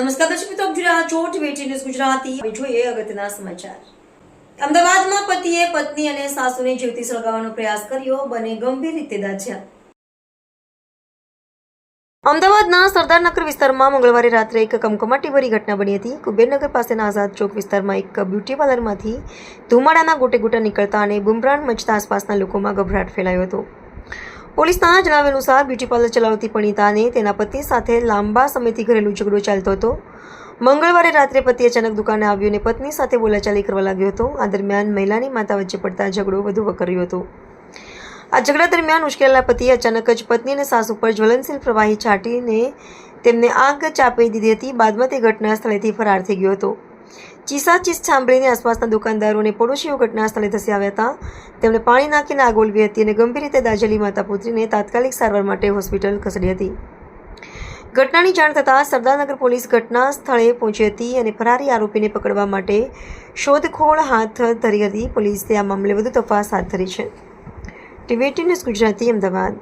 નમસ્કાર દર્શક મિત્રો, આપ જોઈ રહ્યા છો ટીવી ન્યૂઝ ગુજરાતી. જોઈએ અગત્યના સમાચાર. અમદાવાદમાં પતિએ પત્ની અને સાસુને જીવતી સળગાવવાનો પ્રયાસ કર્યો, બને ગંભીર રીતે દાઝ્યા. અમદાવાદના સરદારનગર વિસ્તારમાં મંગળવારે રાત્રે એક કમકમાટીભરી ઘટના બની હતી. કુબેરનગર પાસેના આઝાદ ચોક વિસ્તારમાં એક બ્યુટી પાર્લરમાંથી ધુમાડાના ગોટે ગોટા નીકળતા અને બુમરાણ મચતા આસપાસના લોકોમાં ગભરાટ ફેલાયો હતો. પોલીસના જણાવ્યા અનુસાર બ્યુટી પાર્લર ચલાવતી પણિતાને તેના પતિ સાથે લાંબા સમયથી ઘરેલું ઝઘડો ચાલતો હતો. મંગળવારે રાત્રે પતિ અચાનક દુકાને આવ્યો અને પત્ની સાથે બોલાચાલી કરવા લાગ્યો હતો. આ દરમિયાન મહિલાની માતા વચ્ચે પડતા ઝઘડો વધુ વકર્યો હતો. આ ઝઘડા દરમિયાન ઉશ્કેરેલા પતિએ અચાનક જ પત્ની અને સાસ ઉપર જ્વલનશીલ પ્રવાહી છાંટીને તેમને આગ ચાપી દીધી હતી. બાદમાં તે ઘટના સ્થળેથી ફરાર થઈ ગયો હતો. ચીસાચીસ સાંભળીને આસપાસના દુકાનદારોને પડોશીઓ ઘટના સ્થળે ધસી આવ્યા હતા. તેમણે પાણી નાખીને આગ ઓલવી હતી અને ગંભીર રીતે દાજેલી માતા પુત્રીને તાત્કાલિક સારવાર માટે હોસ્પિટલ ખસેડી હતી. ઘટનાની જાણ થતાં સરદારનગર પોલીસ ઘટના સ્થળે પહોંચી હતી અને ફરારી આરોપીને પકડવા માટે શોધખોળ હાથ ધરી હતી. પોલીસે આ મામલે વધુ તપાસ હાથ ધરી છે. TV news Gujarati, Ahmedabad.